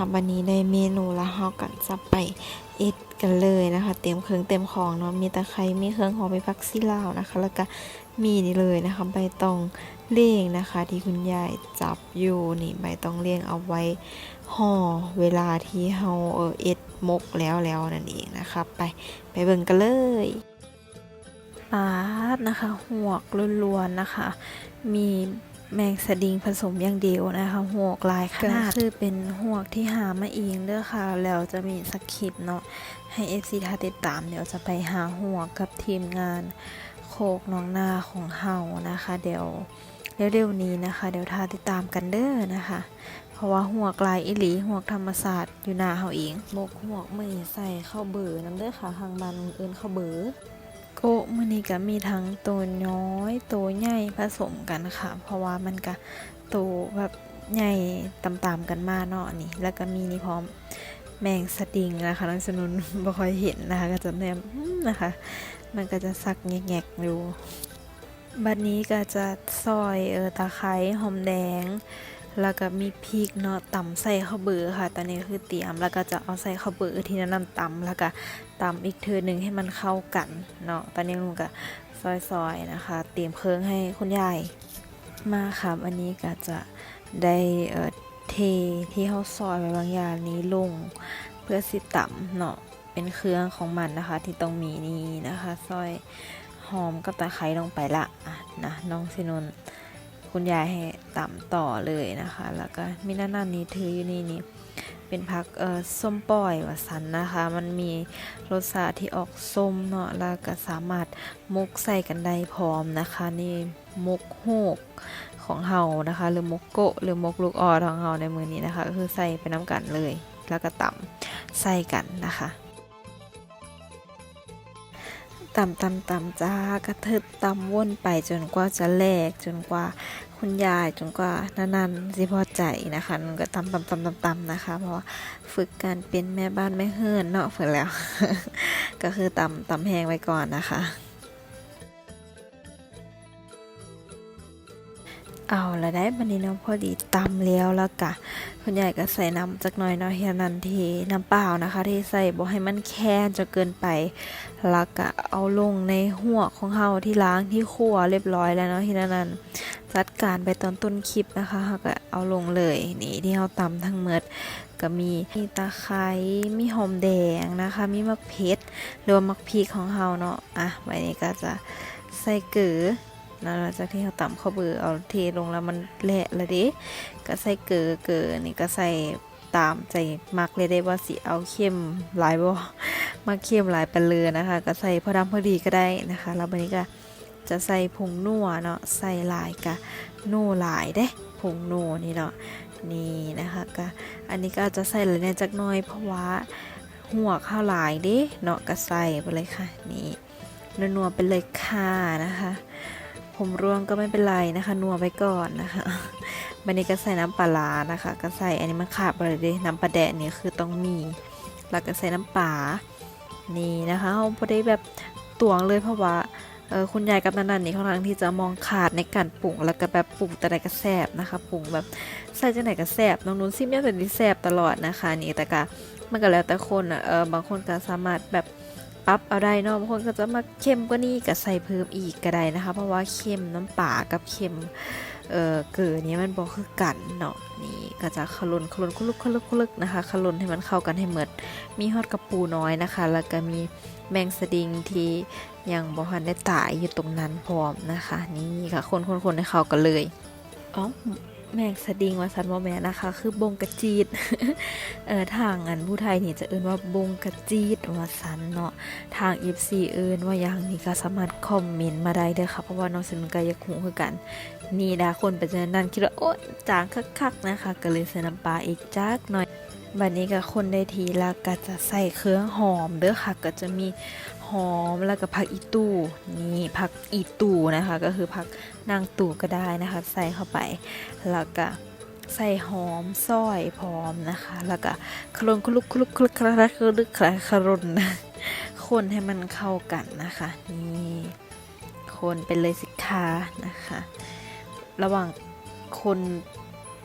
ค่ะวันนี้ได้เมนูและเฮากันจะไปเอ็ดกันเลยนะคะ เต็มเครื่องเต็มของเนาะมีตะไคร้มีเครื่องหอมมีผักซี่ลาวนะคะ แล้วก็มีนี่เลยนะคะใบตองเลี่ยงนะคะ ที่คุณยายจับอยู่นี่ใบตองเลี่ยงเอาไว้ห่อเวลาที่เฮาเออเอ็ดมกแล้วแล้วนั่นเองนะคะไปไปเบิ่งกันเลยปาดนะคะหวกล้วนๆนะคะ มี แมงสดิงผสมอย่างเดียวนะคะหวกลายขนาดคือเป็นหวกที่หามาเองเด้อค่ะ แล้วจะมีสคริปต์เนาะให้เอฟซีทาติดตามเดี๋ยวจะไปหาหวกกับทีมงานโคกน้องนาของเฮานะคะ เดี๋ยวเร็วๆนี้นะคะ เดี๋ยวทาติดตามกันเด้อนะคะ เพราะว่าหวกลายอิหลีหวกธรรมศาสตร์อยู่หนาเฮาเองมกหวกมือใส่เข้าเบอร์น้ำเด้อค่ะทางมันเอินเข้าเบอร์ โกะมือนี้ก็มีทั้งตัวน้อยตัวใหญ่ผสมกันค่ะ เพราะว่ามันก็ตัวแบบใหญ่ต่ำๆกันมาเนาะนี่ แล้วก็มีนี่พร้อมแมงสติงนะคะน้องสนุนบ่ค่อยเห็นนะคะ ก็จะแนมนะคะ มันก็จะสักแงกๆอยู่บัดนี้ก็จะซอยเออตะไคร้หอมแดง แล้วก็มีพริกเนาะตำใส่ข้าวเบือค่ะ ตอนนี้คือเตรียม แล้วก็จะเอาใส่ข้าวเบือที่แนะนำตำแล้วก็ตำอีกเทือหนึ่งให้มันเข้ากันเนาะ ตอนนี้ลุงก็ซอยๆนะคะ เตรียมเครื่องให้คุณยายมาค่ะวันนี้ก็จะได้เอ่อเทที่เขาซอยไว้บางอย่างนี้ลงเพื่อสิตำเนาะ เป็นเครื่องของมันนะคะ ที่ต้องมีนี่นะคะ ซอยหอมกับตะไคร้ลงไปละนะน้องสินน คุณยายให้ตำต่อเลยนะคะ แล้วก็มีด้านหน้านี้ถืออยู่นี่นี่เป็นพักเอ่อส้มปล่อยวาสันนะคะ มันมีรสชาติที่ออกส้มเนาะแล้วก็สามารถมุกใส่กันได้พร้อมนะคะ นี่มุกโฮกของเฮานะคะ หรือมุกโกะหรือมุกลูกออของเฮาในมือนี้นะคะก็คือใส่ไปน้ำกันเลย แล้วก็ตำใส่กันนะคะ ตำต่ำต่ำจ้ากระเทิบต่ำวนไปจนกว่าจะแหลกจนกว่าคุณยายจนกว่านันๆสิพอใจนะคะนันก็ตำตำตำตำตำนะคะ เพราะว่าฝึกการเป็นแม่บ้านแม่เฮือนเนาะฝึกแล้ว ก็คือตำตำแห้งไว้ก่อนนะคะ เอาละได้บันนี้เนาะพอดีตำแล้วแล้วกะคุณยายก็ใส่น้ำจักหน่อยเนาะเฮียนันทีน้ำเปล่านะคะ ที่ใส่บ่ให้มันแค้นจนเกินไปแล้วก็เอาลงในหัวของเฮาที่ล้างที่คั่วเรียบร้อยแล้วเนาะที่นั่นจัดการไปตอนต้นคลิปนะคะเฮาก็เอาลงเลยนี่ที่เฮาตำทั้งหมดก็มีมีตะไคร้มีหอมแดงนะคะ มีมะเพ็ดหรือว่ามักพริกของเฮาเนาะอะไว้นี้ก็จะใส่เกลือ นะหลังจากที่เราตำข้าวเบือเอาเทลงแล้วมันแหละแล้วเดิก็ใส่เกลือเกลือนี่ก็ใส่ตามใจมักเลยได้ว่าสิเอาเข้มหลายบ่มาเค็มหลายไปเลยนะคะ ก็ใส่พอดำพอดีก็ได้นะคะ แล้ววันนี้ก็จะใส่ผงนัวเนาะใส่ลายกะนัวหลายเด้ผงนัวนี่เนาะนี่นะคะก็อันนี้ก็จะใส่หลยแน่จักน้อยเพราะว่าหัวข้าวหลายเด้เนาะก็ใส่ไปเลยค่ะนี่นัวๆไปเลยค่ะนะคะ ผมร่วงก็ไม่เป็นไรนะคะ นัวไปก่อนนะคะวันนี้ก็ใส่น้ำปลาร้านะคะ ก็ใส่อันนี้มันขาดไปเลยด้น้ำปลาแดะเนี่ยคือต้องมี แล้วก็ใส่น้ำปลานี่นะคะเขาพอได้แบบตวงเลยเพราะว่าคุณยายกับนันๆนี่เขาทางที่จะมองขาดในการปรุงแล้วก็แบบปรุงแต่ไหนก็แซบนะคะปรุงแบบใส่จังไหนก็แซบน้องนุ่นซิมยังแต่ดีแซบตลอดนะคะนี่แต่ก็มันก็แล้วแต่คนอะเออบางคนก็สามารถแบบ ปรับเอาได้เนาะบางคนก็จะมาเค็มกว่านี้ก็ใส่เพิ่มอีกก็ได้นะคะ เพราะว่าเค็มน้ำปลากับเค็มเอ่อเกิดนี้มันบอกคือกันเนาะนี่ก็จะขลุนขลุนคลุกคลุกคลุกนะคะขลุนให้มันเข้ากันให้หมดมีฮอดกระปูน้อยนะคะ แล้วก็มีแมงสดิงที่ยังบ่ทันได้ตายอยู่ตรงนั้นพร้อมนะคะ นี่ค่ะคนคนคนให้เข้ากันเลยอ๋อ แมงสดิงว่าซันว่าแม่นะคะ คือบงกระจีดเออทางอันผู้ไทยนี่จะเอื่นว่าบงกระจีดว่าซันเนาะทาง FC เอินว่าอย่างนี้ก็สามารถคอมเมนต์มาได้เด้อค่ะ เพราะว่าน้องสินก็อยากหูคือกัน นี่ดาคนไปเจอนั่นคิดว่าโอ๊ยจางคักๆนะคะ ก็เลยใส่น้ำปลาอีกจักหน่อยบัดนี้ก็คนได้ทีล้วก็จะใส่เครื่องหอมเด้อค่ะ ก็จะมี หอมแล้วก็ผักอีตู่นี่ผักอีตู่นะคะ ก็คือผักนางตู่ก็ได้นะคะ ใส่เข้าไปแล้วก็ใส่หอมซอยพร้อมนะคะ แล้วก็คลุนคลุกคลุกคลุกคลักคลุกคลักคลุนคนให้มันเข้ากันนะคะนี่คนเป็นเลยสิคะนะคะ ระหว่างคน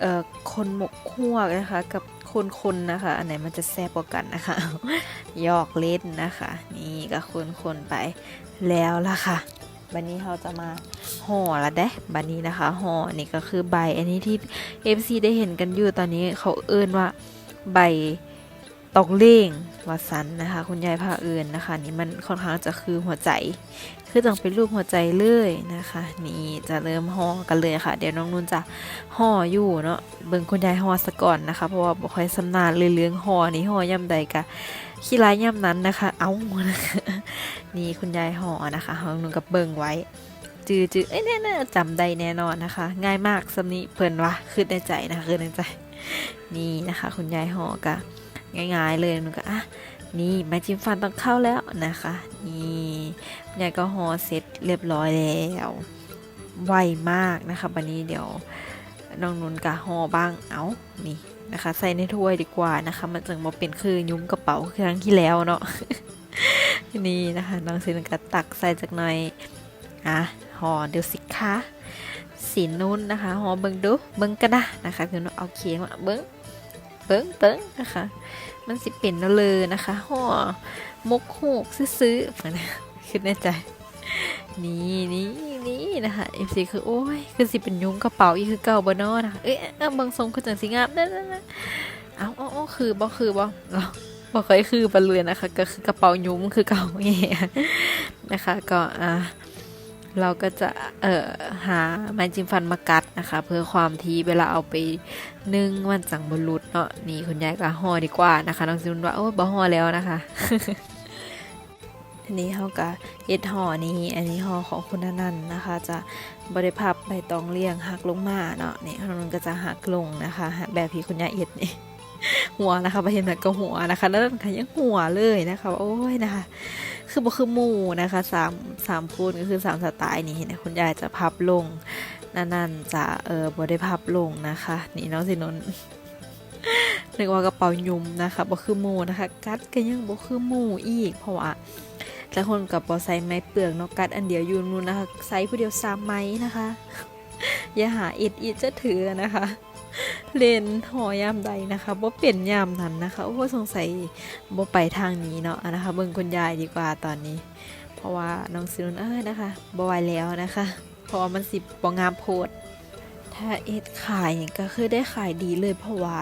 เอ่อคนหมกคั่วนะคะกับ คนคนนะคะ อันไหนมันจะแซ่บกว่ากันนะคะยอกเล่นนะคะ นี่ก็คนคนไปแล้วล่ะค่ะบันนี้เราจะมาห่อละเด้บันนี้นะคะห่อนี่ก็คือใบ อันนี้ที่ FC ได้เห็นกันอยู่ตอนนี้เขาเอิ้นว่าใบ ตกเล่งวัดสันนะคะ คุณยายพาเอิญนะคะ นี่มันค่อนข้างจะคือหัวใจ คือต้องเป็นรูปหัวใจเลยนะคะ นี่จะเริ่มห่อกันเลยค่ะ เดี๋ยวน้องนุ่นจะห่ออยู่เนาะเบิ่งคุณยายห่อสะก่อนนะคะ เพราะว่าบ่ค่อยสำนาญเลยเรื่องห่อนี่ห่อย่ำใดกะขี้ร้ายย่ำนั้นนะคะ เอ้านะคะนี่คุณยายห่อนะคะน้องนุ่นกับเบิ่งไว้ จือจือเอ้ยแน่ๆจำได้แน่นอนนะคะ ง่ายมากสำนี้เพิ่นวะคือในใจนะคะคือในใจ นี่นะคะ คุณยายห่อกะ ง่ายๆเลยมันก็อะนี่ไม้จิ้มฟันต้องเข้าแล้วนะคะนี่ยายก็ห่อเสร็จเรียบร้อยแล้วไวมากนะคะวันนี้เดี๋ยวน้องนุนกะห่อบ้างเอานี่นะคะ ใส่ในถ้วยดีกว่านะคะ มันจึงมาเป็นคือยุ้มกระเป๋าครั้งที่แล้วเนาะนี่นะคะน้องสินกะตักใส่จากหน่อยอะห่อเดี๋ยวสิคะสีนุ่นนะคะห่อเบิ้งดูเบิ้งกระดานะคะเดี๋ยวน้อเอาเคียงมาเบิ้ง เบิ้งเบิ้งนะคะ มันสิเป็นเอาเลยนะคะห่อมกโหกซื้อๆมาเนี่ยคิดในใจ นี่นี่นี่นะคะ FC คือโอ้ย คือสิเป็นยุ้งกระเป๋าอีกคือเก่าบนอนะเอ๊ะเบางทรงคือจังสิงามนั่นนั่นเอาเอาเอาคือบ่คือบ่เราบ่เคยคือบ่เลยนะคะ ก็คือกระเป๋ายุ้งคือเก่าแง่นะคะ ก็อ่า เราก็จะเอ่อหาไม้จิ้มฟันมากัดนะคะ เพื่อความที่เวลาเอาไปนึ่งมันจังบรุษเนาะนี่คุณยายก็ห่อดีกว่านะคะน้องซิมว่าโอ้ยบ่ห่อแล้วนะคะอันนี้เขาก็เอ็ดห่อนี้อันนี้ห่อของคุณนันนะคะ จะบริพับใบตองเลี่ยงหักลงมาเนาะนี่มันก็จะหักลงนะคะ แบบที่คุณยายเอ็ดนี่หัวนะคะไปเห็นแบบก็หัวนะคะ แล้วนั่นค่ะยังหัวเลยนะคะ โอ้ยนะคะ คือบ่คือหมู่นะคะสามสามคูณก็คือสามสไตล์นี่เห็นคุณยายจะพับลงนั่นๆจะเออบ่ได้พับลงนะคะ นี่น้องสินนท์นึกว่ากระเป๋ายุมนะคะบ่คือหมู่นะคะ กัดก็ยังบ่คือหมู่อีก เพราะว่าแต่คนกับบ่ใส่ไม้เปลือกนาะกัดอันเดียวอยู่นู่นนะคะใส่ผู้เดียวสามไม้นะคะ อย่าหาอิดอิดจะถือนะคะ เล่นหอยามใดนะคะบ่เป็นยามนั้นนะคะโอ้สงสัยบ่ไปทางนี้เนาะนะคะเบิ่งคุณยายดีกว่าตอนนี้ เพราะว่าน้องซินุนเอ้ยนะคะบ่ไหวแล้วนะคะ เพราะว่ามันสิบ่งามโพด ถ้าเอ็ดขายนี่ก็คือได้ขายดีเลยเพราะว่า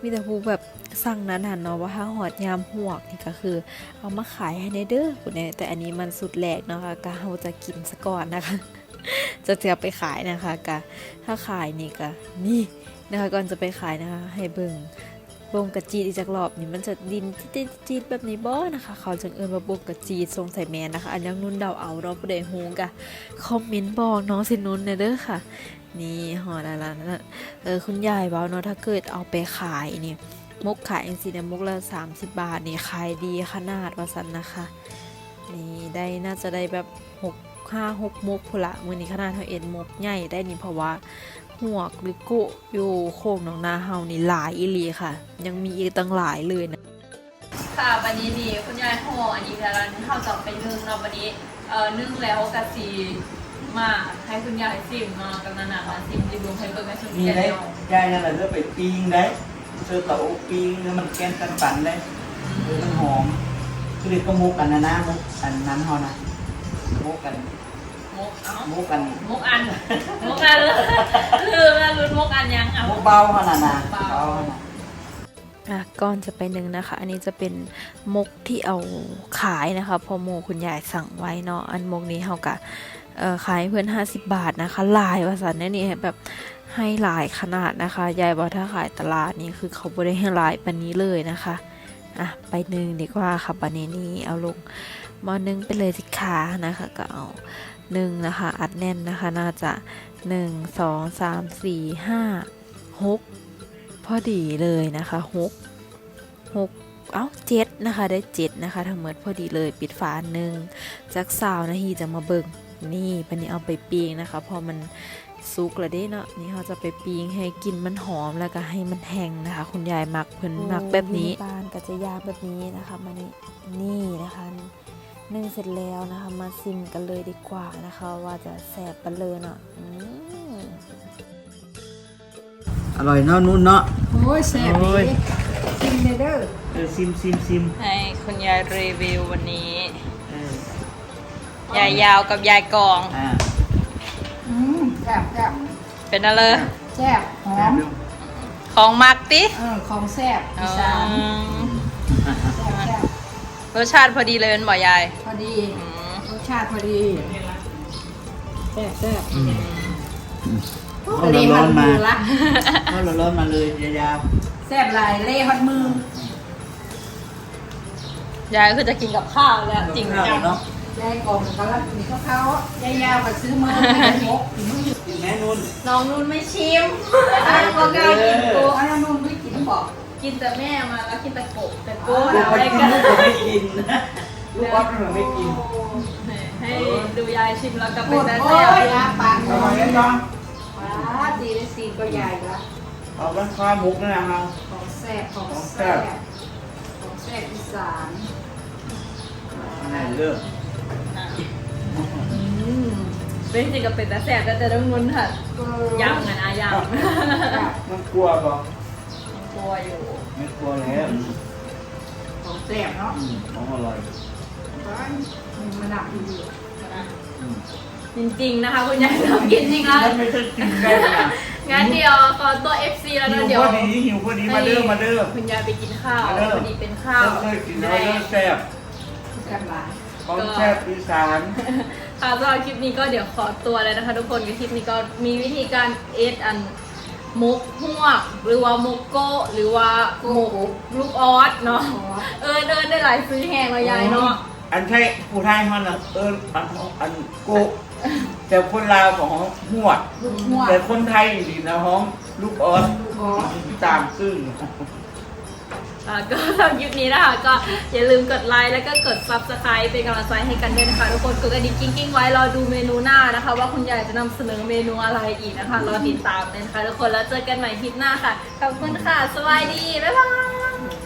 มีแต่ผู้แบบสั่งนั้นหันเนาะว่าถ้าหอดยามหวกนี่ก็คือ เอามาขายให้ในเด้อคุณเนี่ยแต่อันนี้มันสุดแหลกเนาะคะก็เราจะกินซะก่อนนะคะ จะเสียไปขายนะคะกะถ้าขายนี่ก็นี่นะคะก่อนจะไปขายนะคะ ให้เบิ่งบงกระจีดอีกจากรอบนี่มันจะดินจีดจีดแบบนี้บ่นะคะ เขาจึงเอิ้นว่าบงกระจีดทรงใส่แมนนะคะ อันนี้นุ่นเดาเอาเราะผู้ใดฮู้กะคอมเมนต์บอกน้องสินุ่นเนี่ยเด้อค่ะ นี่หอละละนะเออคุณยายเบาเนาะถ้าเกิดเอาไปขายนี่มุกขายเองสิเนี่ยมุกละ30 บาทนี่ขายดีขนาดว่าสันนะคะ นี่ได้น่าจะได้แบบหก ห้าหกมุกพนละมือนี้ขนาดเท่าเอ็นมุกใหญ่ได้นี่เพราะว่าหัวกหรือกุอยู่โค้งหนองนาเฮานี่หลายอีหลีค่ะ ยังมีอีกตั้งหลายเลยนะค่ะวันนี้นี่คุณยายห่ออันนี้แต่ละเข้าจะไปนึ่งเนาะวันนี้เอ่อนึ่งแล้วกะสีมาให้คุณยายซิมเนาะกำนันมาซิมรีวิวให้เบิ่งให้ชุดมีเดียวได้ยายนั่นแหละเลือกไปปิ้งได้เสื้อเต๋าปิ้งแล้วมันแกนกันปั่นได้เออมันหอมคือเด็กก็มุกกันนะนะมุกอันนั้นเฮานะ มุกกันมุกเอ้ามุกกันมุกอันมุกอันเลยลืมแล้วลุ้นมุกอันยังอะมุกเบาขนาดน่ะเบาเบาขนาดอะก่อนจะไปหนึ่งนะคะ อันนี้จะเป็นมกที่เอาขายนะคะพอโมคุณยายสั่งไว้เนาะอันมกนี้เขากะเอ่อขายให้เพื่อน 50 บาทนะคะหลายว่าสันเนี่ยนี่แบบให้หลายขนาดนะคะยายบอกถ้าขายตลาดนี่คือเขาบริให้หลายปันนี้เลยนะคะอะไปหนึ่งดีกว่าค่ะปันนี้นี่เอาลงห มอหนึ่งไปเลยสิคะนะคะก็เอาหนึ่งนะคะอัดแน่นนะคะน่าจะหนึ่งสองสามสี่ห้าหกพอดีเลยนะคะหกหกเอ้าเจ็ดนะคะได้เจ็ดนะคะทั้งหมดพอดีเลยปิดฝาหนึ่งจากสาวนาทีจะมาเบิ่งนี่ปันนี้เอาไปปิ้งนะคะพอมันสุกแล้วเด้เนาะนี่เขาจะไปปิ้งให้กินมันหอมแล้วก็ให้มันแห้งนะคะ คุณยายมักเพิ่นมักแบบนี้บานก็จะยากแบบนี้นะคะมานี่นี่นะคะ นึ่งเสร็จแล้วนะคะ มาซิมกันเลยดีกว่านะคะ ว่าจะแสบปะเลยเนาะอืมอร่อยเนาะนุ่นเนาะ โอ้ยแซ่บโอ้ดียกินเลยเด้อเออซิมซิมซิมให้คุณยายรีวิววันนี้ เออยายยาวกับยายกอง อ่าอืมแซ่บแซ่บเป็นอะไรแซ่บหอแซ่บมดูของมักติเออของแซ่บอ๋อีอสานแซ่บแซ่บ รสชาติพอดีเลยเป็นบ่ยายพอดีอืมรสชาติพอดีแซ่บแซ่บเอาร้อนๆมาละเอาร้อนๆมาเลยยาวแซ่บหลายเล่ฮอดมือยายคือจะกินกับข้าวแล้วๆจริงข้าวจังเนาะยายกล่องกำลังกินข้าวเขายายยาวมาซื้อมาให้หมกกินมือกินแม่นุ่นน้องนุ่นไม่ชิมไอ้พวกเรากินโกอันนั้นนุ่มไม่กินบอก กินแต่แม่มาแล้วกินแต่กบแต่โกลูกเอาไปไว้กินกัน ลูกก็ไม่กินนะลูกวัดมันไม่กินให้ดูยายชิมแล้วก็โคเป็นตรแต่โอ้แซ่ยบอาปากอร่อยยังยังว้าดีเลยสีก็ใหญ่ละเอาไว้ข้าวมุกนะฮะของแซ่บของของแซ่แซ่บบของแซ่บอีสานอันไหนเลิกอืมเป็นจริงกับเป็นแต่แซ่บแต่จะต้องงุนค่ะยำกันนะยมันกลัวป่ะำ กลัวอยู่ไม่กลัวแล้วของแซ่บเนาะอืมของอร่อยมันมันหนักอยู่อืมจริงๆนะคะคุณยายต้องกินจริงแล้ว มันไม่ใช่กินได้นะงั้นเดี๋ยวขอตัว FC แล้วหินะวเดี๋ยวพอดีหิวพอดีมาเด้อมาเด้อ คุณยายไปกินข้าวมาเด้อ พอดีเป็นข้าวเคยกินแล้วเด้อแซ่บแซ่บหลาย ของแซ่บอีสาน ค่ะสำหรับคลิปนี้ก็เดี๋ยวขอตัวเลยนะคะ ทุกคนคลิปนี้ก็มีวิธีการเอทอัน มุกหวกหรือว่ามุกโก้หรือว่ามุกลูกออสเนาะเออเดินได้หลายซื้อแหงเลยยายเนาะอันใช่ผู้ไทยเขาน่ะเอออันอันโกะแต่คนลาวของหัวดลูกหัวแต่คนไทยดีนะฮ้องลูกออสลูกอ๋อตามซึ่งอ่า ก็สำหรับยุคนี้นะคะก็อย่าลืมกดไลค์แล้วก็กด subscribe เป็นกำลังใจให้กันด้วยนะคะทุกคนกดกระดิ่งกิ้งๆไว้รอดูเมนูหน้านะคะ ว่าคุณยายจะนำเสนอเมนูอะไรอีกนะคะรอติดตามเลยนะคะทุกคนแล้วเจอกันใหม่คลิปหน้าค่ะขอบคุณค่ะสวัสดีบ๊ายบาย